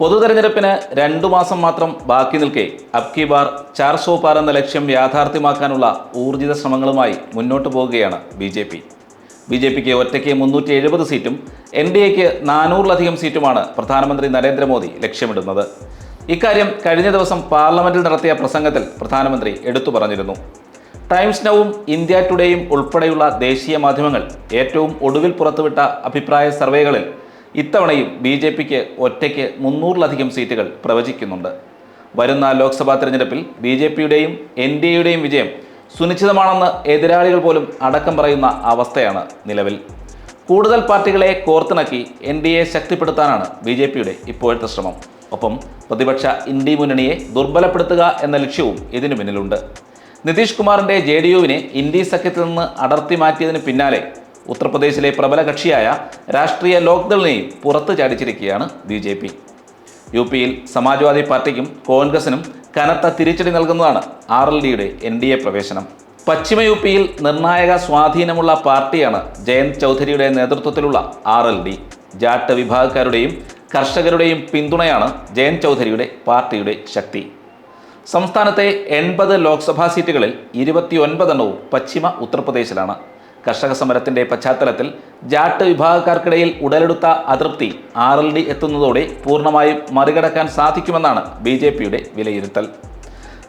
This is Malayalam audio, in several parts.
പൊതുതെരഞ്ഞെടുപ്പിന് രണ്ടു മാസം മാത്രം ബാക്കി നിൽക്കെ അബ്കി ബാർ ചാർ സോ പാർ എന്ന ലക്ഷ്യം യാഥാർത്ഥ്യമാക്കാനുള്ള ഊർജിത ശ്രമങ്ങളുമായി മുന്നോട്ട് പോവുകയാണ് B J P. B J പിക്ക് ഒറ്റയ്ക്ക് മുന്നൂറ്റി എഴുപത് സീറ്റും എൻ ഡി എക്ക് നാനൂറിലധികം സീറ്റുമാണ് പ്രധാനമന്ത്രി നരേന്ദ്രമോദി ലക്ഷ്യമിടുന്നത്. ഇക്കാര്യം കഴിഞ്ഞ ദിവസം പാർലമെന്റിൽ നടത്തിയ പ്രസംഗത്തിൽ പ്രധാനമന്ത്രി എടുത്തു പറഞ്ഞിരുന്നു. ടൈംസ് നവും ഇന്ത്യ ടുഡേയും ഉൾപ്പെടെയുള്ള ദേശീയ മാധ്യമങ്ങൾ ഏറ്റവും ഒടുവിൽ പുറത്തുവിട്ട അഭിപ്രായ സർവേകളിൽ ഇത്തവണയും ബി ജെ പിക്ക് ഒറ്റയ്ക്ക് മുന്നൂറിലധികം സീറ്റുകൾ പ്രവചിക്കുന്നുണ്ട്. വരുന്ന ലോക്സഭാ തെരഞ്ഞെടുപ്പിൽ ബി ജെ പിയുടെയും എൻ ഡി എയുടെയും വിജയം സുനിശ്ചിതമാണെന്ന് എതിരാളികൾ പോലും അടക്കം പറയുന്ന അവസ്ഥയാണ് നിലവിൽ. കൂടുതൽ പാർട്ടികളെ കോർത്തിണക്കി എൻ ഡി എ ശക്തിപ്പെടുത്താനാണ് ബി ജെ പിയുടെ ഇപ്പോഴത്തെ ശ്രമം. ഒപ്പം പ്രതിപക്ഷ ഇന്ത്യ മുന്നണിയെ ദുർബലപ്പെടുത്തുക എന്ന ലക്ഷ്യവും ഇതിനു പിന്നിലുണ്ട്. നിതീഷ് കുമാറിന്റെ ജെ ഡി യുവിനെ ഇന്ത്യ സഖ്യത്തിൽ നിന്ന് അടർത്തി മാറ്റിയതിന് പിന്നാലെ ഉത്തർപ്രദേശിലെ പ്രബല കക്ഷിയായ രാഷ്ട്രീയ ലോക്ദളിനെയും പുറത്തു ചാടിച്ചിരിക്കുകയാണ് ബി ജെ പി. യു പിയിൽ സമാജ്വാദി പാർട്ടിക്കും കോൺഗ്രസിനും കനത്ത തിരിച്ചടി നൽകുന്നതാണ് ആർ എൽ ഡിയുടെ എൻ ഡി എ പ്രവേശനം. പശ്ചിമ യു പിയിൽ നിർണായക സ്വാധീനമുള്ള പാർട്ടിയാണ് ജയന്ത് ചൗധരിയുടെ നേതൃത്വത്തിലുള്ള ആർ എൽ ഡി. ജാട്ട് വിഭാഗക്കാരുടെയും കർഷകരുടെയും പിന്തുണയാണ് ജയന്ത് ചൗധരിയുടെ പാർട്ടിയുടെ ശക്തി. സംസ്ഥാനത്തെ എൺപത് ലോക്സഭാ സീറ്റുകളിൽ ഇരുപത്തിയൊൻപതെണ്ണവും പശ്ചിമ ഉത്തർപ്രദേശിലാണ്. കർഷക സമരത്തിന്റെ പശ്ചാത്തലത്തിൽ ജാട്ട് വിഭാഗക്കാർക്കിടയിൽ ഉടലെടുത്ത അതൃപ്തി ആർ എൽ ഡി എത്തുന്നതോടെ പൂർണമായും മറികടക്കാൻ സാധിക്കുമെന്നാണ് ബി ജെ പിയുടെ വിലയിരുത്തൽ.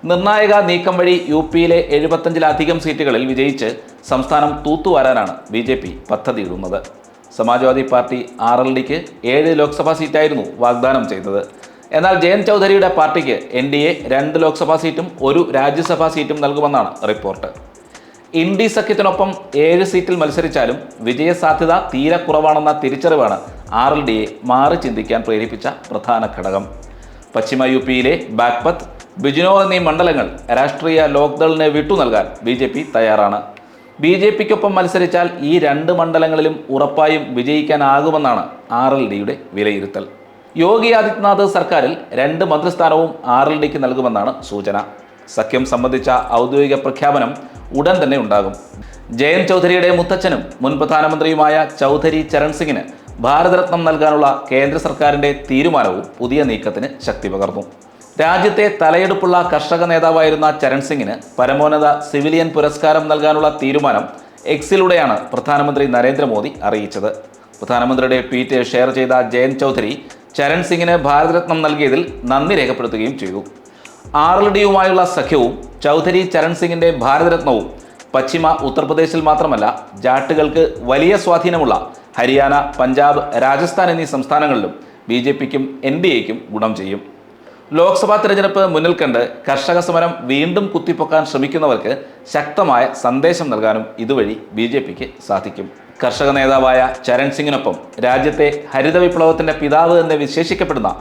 നിർണായക നീക്കം വഴി യു പിയിലെ എഴുപത്തഞ്ചിലധികം സീറ്റുകളിൽ വിജയിച്ച് സംസ്ഥാനം തൂത്തുവാരാനാണ് ബി ജെ പി പദ്ധതിയിടുന്നത്. സമാജ്വാദി പാർട്ടി ആർ എൽ ഡിക്ക് ഏഴ് ലോക്സഭാ സീറ്റായിരുന്നു വാഗ്ദാനം ചെയ്തത്. എന്നാൽ ജയൻ ചൗധരിയുടെ പാർട്ടിക്ക് എൻ ഡി എ രണ്ട് ലോക്സഭാ സീറ്റും ഒരു രാജ്യസഭാ സീറ്റും നൽകുമെന്നാണ് റിപ്പോർട്ട്. ഇന്ത്യ സഖ്യത്തിനൊപ്പം ഏഴ് സീറ്റിൽ മത്സരിച്ചാലും വിജയസാധ്യത തീരെ കുറവാണെന്ന തിരിച്ചറിവാണ് ആർ എൽ ഡിയെ മാറി ചിന്തിക്കാൻ പ്രേരിപ്പിച്ച പ്രധാന ഘടകം. പശ്ചിമ യു പിയിലെ ബാഗ്പത്ത് ബിജ്നോ എന്നീ മണ്ഡലങ്ങൾ രാഷ്ട്രീയ ലോക്ദളിനെ വിട്ടു നൽകാൻ ബി ജെ പി തയ്യാറാണ്. ബി ജെ പിക്കൊപ്പം മത്സരിച്ചാൽ ഈ രണ്ട് മണ്ഡലങ്ങളിലും ഉറപ്പായും വിജയിക്കാനാകുമെന്നാണ് ആർ എൽ ഡിയുടെ വിലയിരുത്തൽ. യോഗി ആദിത്യനാഥ് സർക്കാരിൽ രണ്ട് മന്ത്രിസ്ഥാനവും ആർ എൽ ഡിക്ക് നൽകുമെന്നാണ് സൂചന. സഖ്യം സംബന്ധിച്ച ഔദ്യോഗിക പ്രഖ്യാപനം ഉടൻ തന്നെ ഉണ്ടാകും. ജയന്ത് ചൗധരിയുടെ മുത്തച്ഛനും മുൻ പ്രധാനമന്ത്രിയുമായ ചൗധരി ചരൺ സിംഗിന് ഭാരതരത്നം നൽകാനുള്ള കേന്ദ്ര സർക്കാരിന്റെ തീരുമാനവും പുതിയ നീക്കത്തിന് ശക്തി പകർന്നു. രാജ്യത്തെ തലയെടുപ്പുള്ള കർഷക നേതാവായിരുന്ന ചരൺ സിംഗിന് പരമോന്നത സിവിലിയൻ പുരസ്കാരം നൽകാനുള്ള തീരുമാനം എക്സിലൂടെയാണ് പ്രധാനമന്ത്രി നരേന്ദ്രമോദി അറിയിച്ചത്. പ്രധാനമന്ത്രിയുടെ ട്വീറ്റ് ഷെയർ ചെയ്ത ജയന്ത് ചൗധരി ചരൺ സിംഗിന് ഭാരതരത്നം നൽകിയതിൽ നന്ദി രേഖപ്പെടുത്തുകയും ചെയ്തു. ആർ എൽ ഡിയുമായുള്ള സഖ്യവും ചൗധരി ചരൺ സിംഗിന്റെ ഭാരതരത്നവും പശ്ചിമ ഉത്തർപ്രദേശിൽ മാത്രമല്ല ജാട്ടുകൾക്ക് വലിയ സ്വാധീനമുള്ള ഹരിയാന പഞ്ചാബ് രാജസ്ഥാൻ എന്നീ സംസ്ഥാനങ്ങളിലും ബി ജെ പിക്കും എൻ ഡി എക്കും ഗുണം ചെയ്യും. ലോക്സഭാ തെരഞ്ഞെടുപ്പ് മുന്നിൽ കണ്ട് കർഷക സമരം വീണ്ടും കുത്തിപ്പൊക്കാൻ ശ്രമിക്കുന്നവർക്ക് ശക്തമായ സന്ദേശം നൽകാനും ഇതുവഴി ബി ജെ പിക്ക് സാധിക്കും. കർഷക നേതാവായ ചരൺ സിംഗിനൊപ്പം രാജ്യത്തെ ഹരിത വിപ്ലവത്തിന്റെ പിതാവ് എന്ന് വിശേഷിക്കപ്പെടുന്ന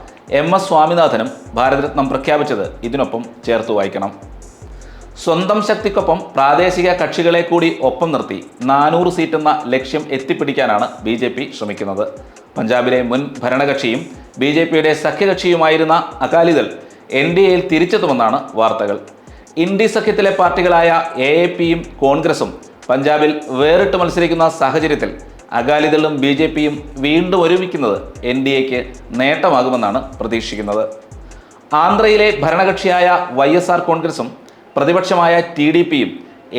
എം എസ് സ്വാമിനാഥനും ഭാരതരത്നം പ്രഖ്യാപിച്ചത് ഇതിനൊപ്പം ചേർത്ത് വായിക്കണം. സ്വന്തം ശക്തിക്കൊപ്പം പ്രാദേശിക കക്ഷികളെ കൂടി ഒപ്പം നിർത്തി നാനൂറ് സീറ്റെന്ന ലക്ഷ്യം എത്തിപ്പിടിക്കാനാണ് ബി ജെ പി ശ്രമിക്കുന്നത്. പഞ്ചാബിലെ മുൻ ഭരണകക്ഷിയും ബി ജെ പിയുടെ സഖ്യകക്ഷിയുമായിരുന്ന അകാലിദൾ എൻ ഡി എയിൽ തിരിച്ചെത്തുമെന്നാണ് വാർത്തകൾ. ഇന്ത്യ സഖ്യത്തിലെ പാർട്ടികളായ എ എ പിയും കോൺഗ്രസും പഞ്ചാബിൽ വേറിട്ട് മത്സരിക്കുന്ന സാഹചര്യത്തിൽ അകാലിദളും ബി ജെ പിയും വീണ്ടും ഒരുമിക്കുന്നത് എൻ ഡി എക്ക് നേട്ടമാകുമെന്നാണ് പ്രതീക്ഷിക്കുന്നത്. ആന്ധ്രയിലെ ഭരണകക്ഷിയായ വൈ എസ് ആർ കോൺഗ്രസും പ്രതിപക്ഷമായ ടി ഡി പിയും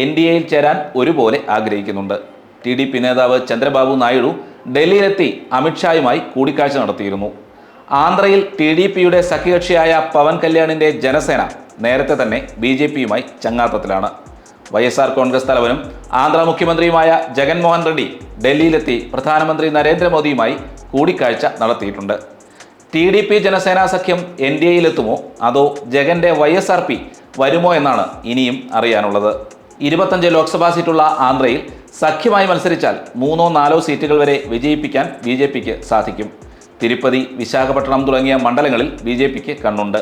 എൻ ഡി എയിൽ ചേരാൻ ഒരുപോലെ ആഗ്രഹിക്കുന്നുണ്ട്. ടി ഡി പി നേതാവ് ചന്ദ്രബാബു നായിഡു ഡൽഹിയിലെത്തി അമിത്ഷായുമായി കൂടിക്കാഴ്ച നടത്തിയിരുന്നു. ആന്ധ്രയിൽ ടി ഡി പിയുടെ സഖ്യകക്ഷിയായ പവൻ കല്യാണിന്റെ ജനസേന നേരത്തെ തന്നെ ബി ജെ പിയുമായി ചങ്ങാത്തത്തിലാണ്. വൈ എസ് ആർ കോൺഗ്രസ് തലവനും ആന്ധ്ര മുഖ്യമന്ത്രിയുമായ ജഗൻമോഹൻ റെഡ്ഡി ഡൽഹിയിലെത്തി പ്രധാനമന്ത്രി നരേന്ദ്രമോദിയുമായി കൂടിക്കാഴ്ച നടത്തിയിട്ടുണ്ട്. ടി ഡി പി ജനസേനാ സഖ്യം എൻ ഡി എയിലെത്തുമോ? അതോ ജഗന്റെ വൈ എസ് ആർ പി വരുമോ എന്നാണ് ഇനിയും അറിയാനുള്ളത്. ഇരുപത്തഞ്ച് ലോക്സഭാ സീറ്റുള്ള ആന്ധ്രയിൽ സഖ്യമായി മത്സരിച്ചാൽ മൂന്നോ നാലോ സീറ്റുകൾ വരെ വിജയിപ്പിക്കാൻ ബി ജെ പിക്ക് സാധിക്കും. തിരുപ്പതി വിശാഖപട്ടണം തുടങ്ങിയ മണ്ഡലങ്ങളിൽ ബി ജെ പിക്ക് കണ്ണുണ്ട്.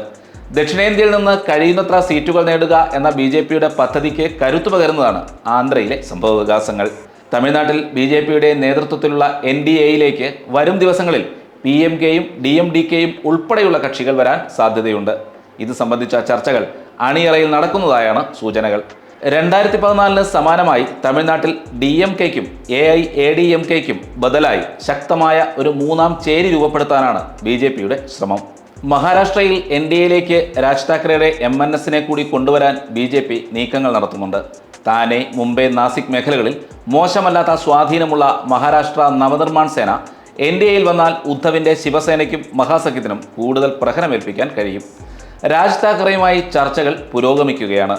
ദക്ഷിണേന്ത്യയിൽ നിന്ന് കഴിയുന്നത്ര സീറ്റുകൾ നേടുക എന്ന ബി ജെ പിയുടെ പദ്ധതിക്ക് കരുത്തു പകരുന്നതാണ് ആന്ധ്രയിലെ സംഭവ വികാസങ്ങൾ തമിഴ്നാട്ടിൽ ബി ജെ പിയുടെ നേതൃത്വത്തിലുള്ള എൻ ഡി എയിലേക്ക് വരും ദിവസങ്ങളിൽ പി എം കെയും ഡി എം ഡി കെയും ഉൾപ്പെടെയുള്ള കക്ഷികൾ വരാൻ സാധ്യതയുണ്ട്. ഇത് സംബന്ധിച്ച ചർച്ചകൾ അണിയറയിൽ നടക്കുന്നതായാണ് സൂചനകൾ. രണ്ടായിരത്തി പതിനാലിന് സമാനമായി തമിഴ്നാട്ടിൽ D M കെക്കും A I A D M കെക്കും ബദലായി ശക്തമായ ഒരു മൂന്നാം ചേരി രൂപപ്പെടുത്താനാണ് ബി ജെ പിയുടെ ശ്രമം. മഹാരാഷ്ട്രയിൽ എൻ ഡി എയിലേക്ക് രാജ് താക്കറെയുടെ എം എൻ എസിനെ കൂടി കൊണ്ടുവരാൻ ബി ജെ പി നീക്കങ്ങൾ നടത്തുന്നുണ്ട്. താനെ മുംബൈ നാസിക് മേഖലകളിൽ മോശമല്ലാത്ത സ്വാധീനമുള്ള മഹാരാഷ്ട്ര നവനിർമ്മാൺ സേന എൻ ഡി എയിൽ വന്നാൽ ഉദ്ധവിന്റെ ശിവസേനയ്ക്കും മഹാസഖ്യത്തിനും കൂടുതൽ പ്രഹരമേൽപ്പിക്കാൻ കഴിയും. രാജ് താക്കറെയുമായി ചർച്ചകൾ പുരോഗമിക്കുകയാണ്.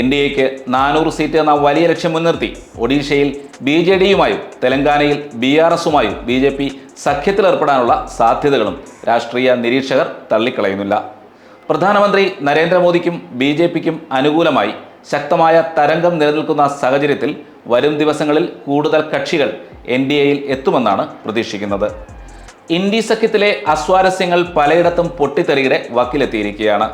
എൻ ഡി എക്ക് നാനൂറ് സീറ്റ് എന്ന വലിയ ലക്ഷ്യം മുൻനിർത്തി. ഒഡീഷയിൽ ബി ജെ ഡിയുമായും തെലങ്കാനയിൽ ബി ആർ എസുമായും ബി ജെ പി സഖ്യത്തിലേർപ്പെടാനുള്ള സാധ്യതകളും രാഷ്ട്രീയ നിരീക്ഷകർ തള്ളിക്കളയുന്നില്ല. പ്രധാനമന്ത്രി നരേന്ദ്രമോദിക്കും ബി ജെ പിക്കും അനുകൂലമായി ശക്തമായ തരംഗം നിലനിൽക്കുന്ന സാഹചര്യത്തിൽ വരും ദിവസങ്ങളിൽ കൂടുതൽ കക്ഷികൾ എൻ ഡി എയിൽ എത്തുമെന്നാണ് പ്രതീക്ഷിക്കുന്നത്. ഇന്ത്യ സഖ്യത്തിലെ അസ്വാരസ്യങ്ങൾ പലയിടത്തും പൊട്ടിത്തെറിയുടെ വക്കിലെത്തിയിരിക്കുകയാണ്.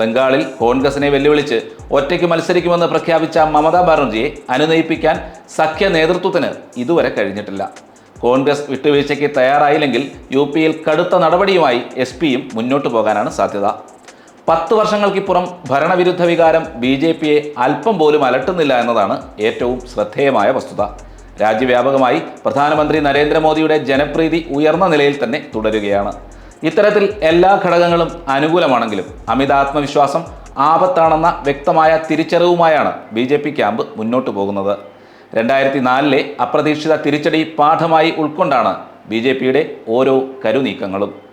ബംഗാളിൽ കോൺഗ്രസിനെ വെല്ലുവിളിച്ച് ഒറ്റയ്ക്ക് മത്സരിക്കുമെന്ന് പ്രഖ്യാപിച്ച മമതാ ബാനർജിയെ അനുനയിപ്പിക്കാൻ സഖ്യ നേതൃത്വത്തിന് ഇതുവരെ കഴിഞ്ഞിട്ടില്ല. കോൺഗ്രസ് വിട്ടുവീഴ്ചയ്ക്ക് തയ്യാറായില്ലെങ്കിൽ യു പിയിൽ കടുത്ത നടപടിയുമായി എസ് പിയും മുന്നോട്ടു പോകാനാണ് സാധ്യത. പത്ത് വർഷങ്ങൾക്കിപ്പുറം ഭരണവിരുദ്ധ വികാരം ബി ജെ പിയെ അല്പം പോലും അലട്ടുന്നില്ല എന്നതാണ് ഏറ്റവും ശ്രദ്ധേയമായ വസ്തുത. രാജ്യവ്യാപകമായി പ്രധാനമന്ത്രി നരേന്ദ്രമോദിയുടെ ജനപ്രീതി ഉയർന്ന നിലയിൽ തന്നെ തുടരുകയാണ്. ഇത്തരത്തിൽ എല്ലാ ഘടകങ്ങളും അനുകൂലമാണെങ്കിലും അമിത ആത്മവിശ്വാസം ആപത്താണെന്ന വ്യക്തമായ തിരിച്ചറിവുമായാണ് ബി ജെ പി ക്യാമ്പ് മുന്നോട്ടു പോകുന്നത്. രണ്ടായിരത്തി നാലിലെ അപ്രതീക്ഷിത തിരിച്ചടി പാഠമായി ഉൾക്കൊണ്ടാണ് ബി ജെ പിയുടെ ഓരോ കരുനീക്കങ്ങളും.